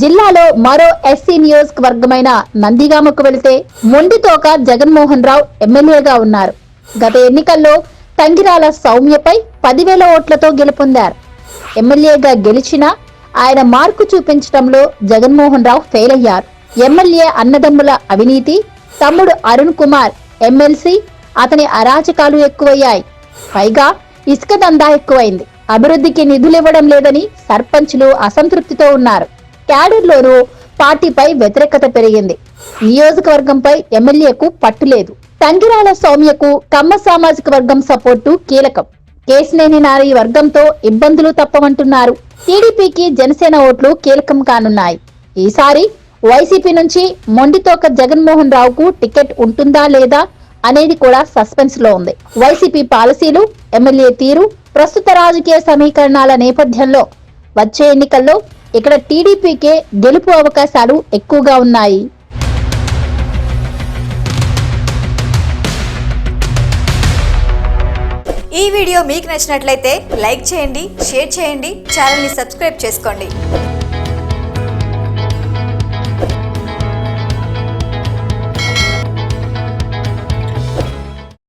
జిల్లాలో మరో ఎస్సీ నియోజకవర్గమైన నందిగామకు వెళితే మొండితోక జగన్మోహన్ రావు ఎమ్మెల్యేగా ఉన్నారు. గత ఎన్నికల్లో తంగిరాల సౌమ్యపై పదివేల ఓట్లతో గెలుపొందారు. ఎమ్మెల్యేగా గెలిచినా ఆయన మార్కు చూపించడంలో జగన్మోహన్ రావు ఫెయిల్ అయ్యారు. ఎమ్మెల్యే అన్నదమ్ముల అవినీతి తమ్ముడు అరుణ్ కుమార్ ఎమ్మెల్సీ అతని అరాచకాలు ఎక్కువయ్యాయి. పైగా ఇసుక దందా ఎక్కువైంది. అభివృద్ధికి నిధులివ్వడం లేదని సర్పంచ్లు అసంతృప్తితో ఉన్నారు. క్యాడర్లోనూ పార్టీపై వ్యతిరేకత పెరిగింది. నియోజకవర్గంపై ఎమ్మెల్యేకు పట్టులేదు తంగిరాల సౌమ్యకు కమ్మ సామాజిక వర్గం సపోర్టు కీలకం. కేసినేని నారి వర్గంతో ఇబ్బందులు తప్పమంటున్నారు. టీడీపీకి జనసేన ఓట్లు కీలకం కానున్నాయి. ఈసారి వైసీపీ నుంచి మొండితోక జగన్మోహన్ రావుకు టికెట్ ఉంటుందా లేదా అనేది కూడా సస్పెన్స్లో ఉంది. వైసీపీ పాలసీలు ఎమ్మెల్యే తీరు ప్రస్తుత రాజకీయ సమీకరణాల నేపథ్యంలో వచ్చే ఎన్నికల్లో ఇక్కడ టీడీపీకే గెలుపు అవకాశాలు ఎక్కువగా ఉన్నాయి. ఈ వీడియో మీకు నచ్చినట్లయితే లైక్ చేయండి షేర్ చేయండి ఛానల్ని సబ్స్క్రైబ్ చేసుకోండి.